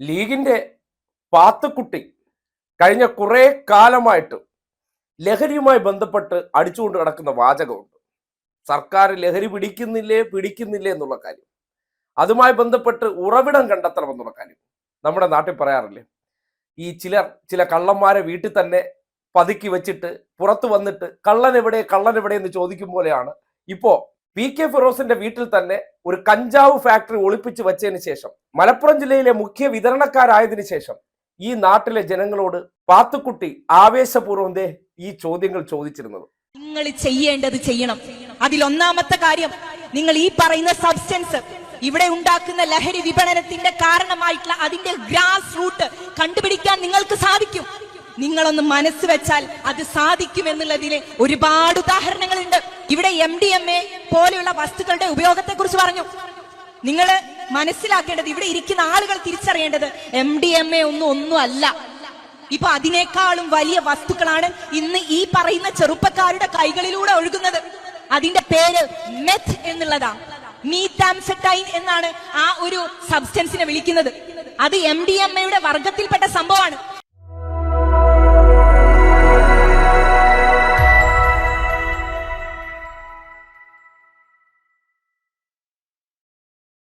ലീഗിന്റെ പാത്തുക്കുട്ടി കഴിഞ്ഞ കുറേ കാലമായിട്ട് ലഹരിയുമായി ബന്ധപ്പെട്ട് അടിച്ചുകൊണ്ട് കിടക്കുന്ന വാചകമുണ്ട്. സർക്കാർ ലഹരി പിടിക്കുന്നില്ലേ പിടിക്കുന്നില്ലേ എന്നുള്ള കാര്യം. അതുമായി ബന്ധപ്പെട്ട് ഉറവിടം കണ്ടെത്തണമെന്നുള്ള കാര്യം നമ്മുടെ നാട്ടിൽ പറയാറില്ലേ? ഈ ചിലർ ചില കള്ളന്മാരെ വീട്ടിൽ തന്നെ പതുക്കി വെച്ചിട്ട് പുറത്തു വന്നിട്ട് കള്ളൻ എവിടെ കള്ളൻ എവിടെ എന്ന് ചോദിക്കും പോലെയാണ്. ഇപ്പോ പി കെ ഫിറോസിന്റെ വീട്ടിൽ തന്നെ ഒരു കഞ്ചാവ് ഫാക്ടറി ഒളിപ്പിച്ചു വെച്ചതിന് ശേഷം മലപ്പുറം ജില്ലയിലെ മുഖ്യ വിതരണക്കാരായതിനു ശേഷം ഈ നാട്ടിലെ ജനങ്ങളോട് പാത്തുക്കുട്ടി ആവേശപൂർവം ദേ ഈ ചോദ്യങ്ങൾ ചോദിച്ചിരുന്നത്. നിങ്ങൾ ചെയ്യേണ്ടത് ചെയ്യണം. അതിലൊന്നാമത്തെ കാര്യം നിങ്ങൾ ഈ പറയുന്ന സബ്സ്റ്റൻസ് ഇവിടെ ഉണ്ടാക്കുന്ന ലഹരി വിപണനത്തിന്റെ കാരണമായിട്ടുള്ള അതിന്റെ ഗ്രാസ് റൂട്ട് കണ്ടുപിടിക്കാൻ നിങ്ങൾക്ക് സാധിക്കും. നിങ്ങളൊന്ന് മനസ്സ് വെച്ചാൽ അത് സാധിക്കും എന്നുള്ളതിലെ ഒരുപാട് ഉദാഹരണങ്ങളുണ്ട്. ഇവിടെ എം ഡി എം എ പോലെയുള്ള വസ്തുക്കളുടെ ഉപയോഗത്തെ കുറിച്ച് പറഞ്ഞു. നിങ്ങൾ മനസ്സിലാക്കേണ്ടത് ഇവിടെ ഇരിക്കുന്ന ആളുകൾ തിരിച്ചറിയേണ്ടത് എം ഡി എം എ ഒന്നും ഒന്നും അല്ല ഇപ്പൊ അതിനേക്കാളും വലിയ വസ്തുക്കളാണ് ഇന്ന് ഈ പറയുന്ന ചെറുപ്പക്കാരുടെ കൈകളിലൂടെ ഒഴുകുന്നത്. അതിന്റെ പേര് മെത്ത് എന്നുള്ളതാണ് മീതാംസെറ്റൈൻ എന്നാണ് ആ ഒരു സബ്സ്റ്റൻസിനെ വിളിക്കുന്നത്. അത് എം ഡി എം എയുടെ വർഗത്തിൽപ്പെട്ട സംഭവമാണ്.